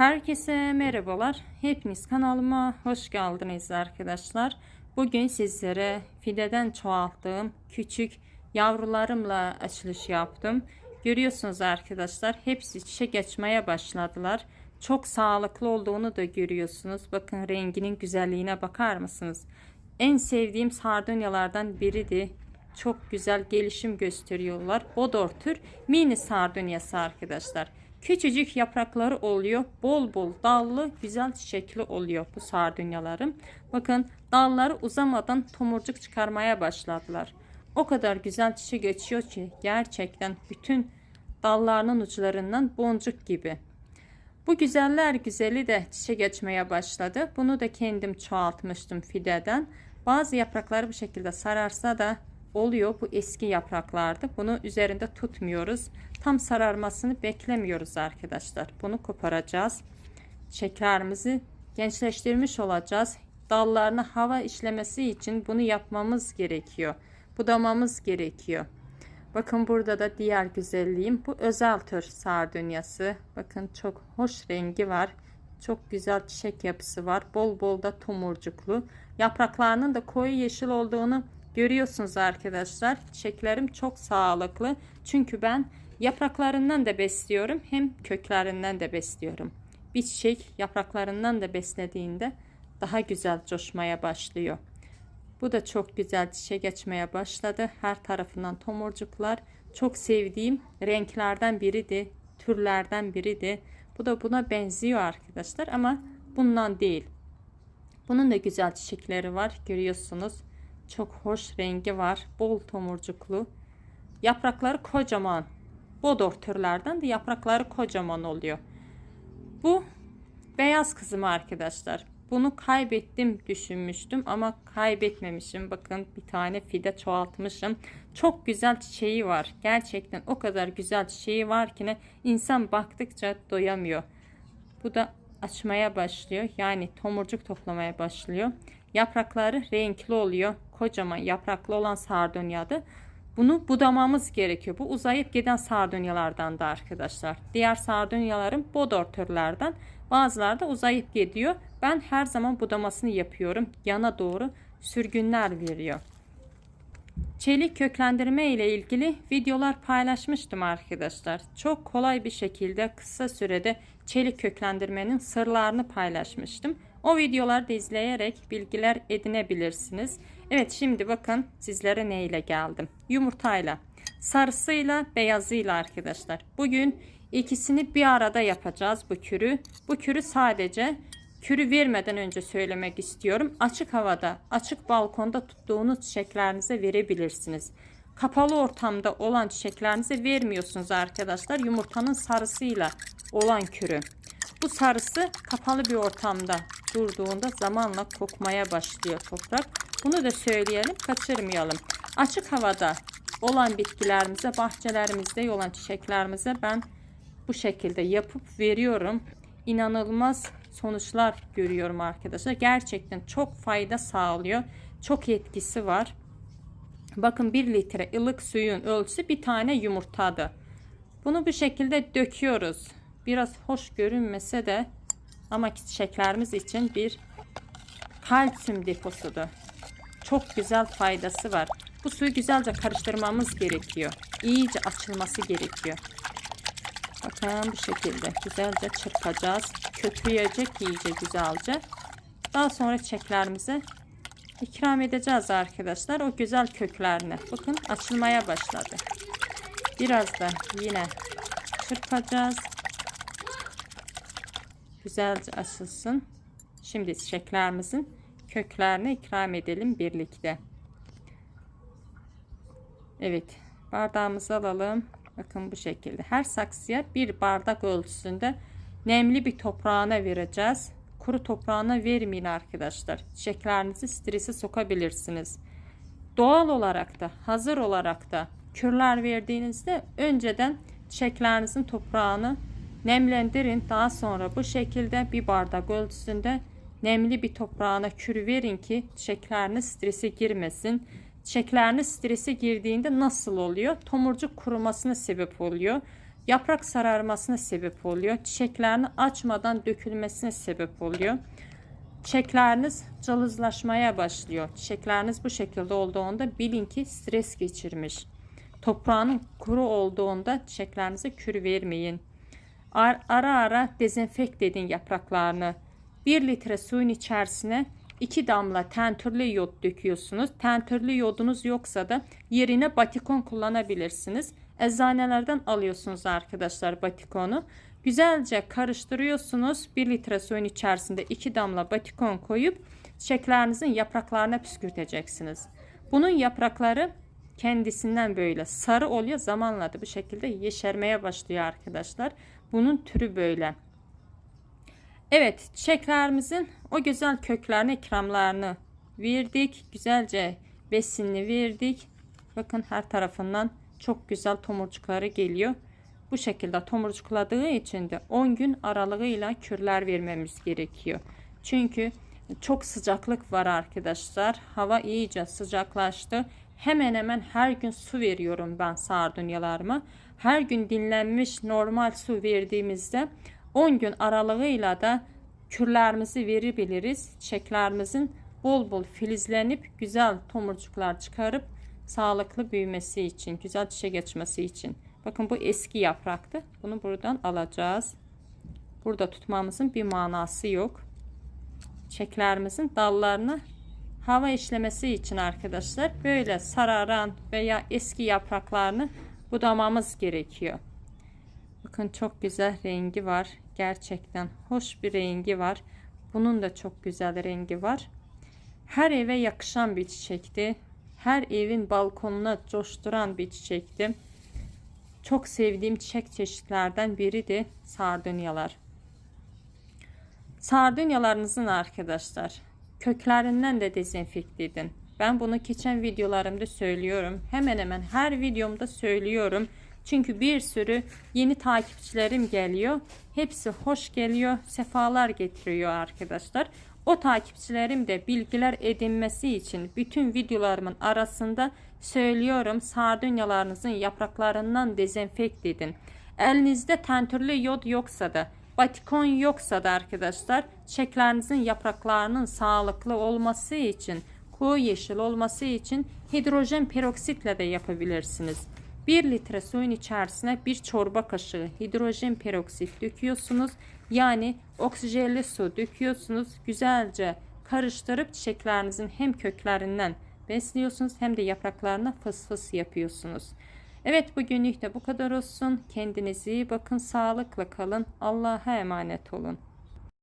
Herkese merhabalar. Hepiniz kanalıma hoş geldiniz arkadaşlar. Bugün sizlere fideden çoğalttığım küçük yavrularımla açılış yaptım. Görüyorsunuz arkadaşlar hepsi çiçek açmaya başladılar. Çok sağlıklı olduğunu da görüyorsunuz. Bakın renginin güzelliğine bakar mısınız? En sevdiğim sardunyalardan biridir. Çok güzel gelişim gösteriyorlar. Odor tür mini sardunyası arkadaşlar. Küçücük yaprakları oluyor. Bol bol dallı güzel çiçekli oluyor bu sardunyalarım. Bakın dalları uzamadan tomurcuk çıkarmaya başladılar. O kadar güzel çiçek geçiyor ki gerçekten bütün dallarının uçlarından boncuk gibi. Bu güzeller güzeli de çiçek açmaya başladı. Bunu da kendim çoğaltmıştım fideden. Bazı yaprakları bu şekilde sararsa da oluyor. Bu eski yapraklardı. Bunu üzerinde tutmuyoruz. Tam sararmasını beklemiyoruz arkadaşlar. Bunu koparacağız. Çiçeklerimizi gençleştirmiş olacağız. Dallarına hava işlemesi için bunu yapmamız gerekiyor. Budamamız gerekiyor. Bakın burada da diğer güzelliğim. Bu özel tür sardunyası. Bakın çok hoş rengi var. Çok güzel çiçek yapısı var. Bol bol da tomurcuklu. Yapraklarının da koyu yeşil olduğunu görüyorsunuz arkadaşlar. Çiçeklerim çok sağlıklı. Çünkü ben yapraklarından da besliyorum. Hem köklerinden de besliyorum. Bir çiçek yapraklarından da beslediğinde daha güzel coşmaya başlıyor. Bu da çok güzel çiçek açmaya başladı. Her tarafından tomurcuklar. Çok sevdiğim renklerden biridir. Türlerden biridir. Bu da buna benziyor arkadaşlar ama bundan değil. Bunun da güzel çiçekleri var. Görüyorsunuz. Çok hoş rengi var. Bol tomurcuklu. Yaprakları kocaman. Bodor türlerden de yaprakları kocaman oluyor. Bu beyaz kızım arkadaşlar. Bunu kaybettim düşünmüştüm ama kaybetmemişim. Bakın bir tane fide çoğaltmışım. Çok güzel çiçeği var. Gerçekten o kadar güzel çiçeği var ki ne insan baktıkça doyamıyor. Bu da açmaya başlıyor. Yani tomurcuk toplamaya başlıyor. Yaprakları renkli oluyor. Kocaman yapraklı olan sardunyadı. Bunu budamamız gerekiyor. Bu uzayıp giden sardunyalardan da arkadaşlar. Diğer sardunyalarım bodor türlerden. Bazıları da uzayıp gidiyor. Ben her zaman budamasını yapıyorum. Yana doğru sürgünler veriyor. Çelik köklendirme ile ilgili videolar paylaşmıştım arkadaşlar. Çok kolay bir şekilde kısa sürede çelik köklendirmenin sırlarını paylaşmıştım. O videoları da izleyerek bilgiler edinebilirsiniz. Evet şimdi bakın sizlere ne ile geldim. Yumurtayla, sarısıyla, beyazıyla arkadaşlar. Bugün ikisini bir arada yapacağız bu kürü. Bu kürü sadece kürü vermeden önce söylemek istiyorum. Açık havada, açık balkonda tuttuğunuz çiçeklerinize verebilirsiniz. Kapalı ortamda olan çiçeklerinize vermiyorsunuz arkadaşlar. Yumurtanın sarısıyla olan kürü. Bu sarısı kapalı bir ortamda durduğunda zamanla kokmaya başlıyor toprak. Bunu da söyleyelim, kaçırmayalım. Açık havada olan bitkilerimize, bahçelerimizde olan çiçeklerimize ben bu şekilde yapıp veriyorum. İnanılmaz sonuçlar görüyorum arkadaşlar. Gerçekten çok fayda sağlıyor. Çok etkisi var. Bakın 1 litre ılık suyun ölçüsü bir tane yumurtadı. Bunu bu şekilde döküyoruz. Biraz hoş görünmese de ama çiçeklerimiz için bir kalsiyum deposudur. Çok güzel faydası var. Bu suyu güzelce karıştırmamız gerekiyor. İyice açılması gerekiyor. Bakın bu şekilde güzelce çırpacağız. Köpüyecek iyice güzelce. Daha sonra çiçeklerimize ikram edeceğiz arkadaşlar. O güzel köklerini. Bakın açılmaya başladı. Biraz da yine çırpacağız. Güzelce açılsın. Şimdi çiçeklerimizin köklerini ikram edelim birlikte. Evet bardağımızı alalım. Bakın bu şekilde. Her saksıya bir bardak ölçüsünde nemli bir toprağına vereceğiz. Kuru toprağına vermeyin arkadaşlar. Çiçeklerinizi strese sokabilirsiniz. Doğal olarak da hazır olarak da kürler verdiğinizde önceden çiçeklerinizin toprağını nemlendirin. Daha sonra bu şekilde bir bardak ölçüsünde nemli bir toprağına kür verin ki çiçekleriniz strese girmesin. Çiçekleriniz strese girdiğinde nasıl oluyor? Tomurcuk kurumasına sebep oluyor. yaprak sararmasına sebep oluyor. Çiçeklerini açmadan dökülmesine sebep oluyor. Çiçekleriniz cılızlaşmaya başlıyor. Çiçekleriniz bu şekilde olduğunda bilin ki stres geçirmiş. Toprağının kuru olduğunda çiçeklerinize kür vermeyin. Ar- Ara ara dezenfekt edin yapraklarını. 1 litre suyun içerisine 2 damla tentürlü yod döküyorsunuz. Tentürlü yodunuz yoksa da yerine batikon kullanabilirsiniz. Eczanelerden alıyorsunuz arkadaşlar batikonu. Güzelce karıştırıyorsunuz. 1 litre suyun içerisinde 2 damla batikon koyup çiçeklerinizin yapraklarına püskürteceksiniz. Bunun yaprakları kendisinden böyle sarı oluyor. Zamanla da bu şekilde yeşermeye başlıyor arkadaşlar. Bunun türü böyle. Evet çiçeklerimizin o güzel köklerine ikramlarını verdik. Güzelce besinini verdik. Bakın her tarafından çok güzel tomurcukları geliyor. Bu şekilde tomurcukladığı için de 10 gün aralığıyla kürler vermemiz gerekiyor. Çünkü çok sıcaklık var arkadaşlar. Hava iyice sıcaklaştı. Hemen hemen her gün su veriyorum ben sardunyalarıma. Her gün dinlenmiş normal su verdiğimizde 10 gün aralığıyla da kürlerimizi verebiliriz. Çiçeklerimizin bol bol filizlenip güzel tomurcuklar çıkarıp sağlıklı büyümesi için, güzel çiçek açması için. Bakın bu eski yapraktı. Bunu buradan alacağız. Burada tutmamızın bir manası yok. Çiçeklerimizin dallarını hava işlemesi için arkadaşlar böyle sararan veya eski yapraklarını budamamız gerekiyor. Bakın çok güzel rengi var. Gerçekten hoş bir rengi var. Bunun da çok güzel rengi var. Her eve yakışan bir çiçekti. Her evin balkonuna coşturan bir çiçekti. Çok sevdiğim çiçek çeşitlerden biri de sardunyalar. Sardunyalarınızın arkadaşlar köklerinden de dezenfekte edin. Ben bunu geçen videolarımda söylüyorum. Hemen hemen her videomda söylüyorum. Çünkü bir sürü yeni takipçilerim geliyor. Hepsi hoş geliyor, sefalar getiriyor arkadaşlar. O takipçilerim de bilgiler edinmesi için bütün videolarımın arasında söylüyorum. Sardunyalarınızın yapraklarından dezenfekt edin. Elinizde tentürlü yod yoksa da batikon yoksa da arkadaşlar çiçeklerinizin yapraklarının sağlıklı olması için koyu yeşil olması için hidrojen peroksitle de yapabilirsiniz. 1 litre suyun içerisine bir çorba kaşığı hidrojen peroksit döküyorsunuz. Yani oksijenli su döküyorsunuz. Güzelce karıştırıp çiçeklerinizin hem köklerinden besliyorsunuz hem de yapraklarına fıs fıs yapıyorsunuz. Evet bugünlük de bu kadar olsun. Kendinize iyi bakın. Sağlıkla kalın. Allah'a emanet olun.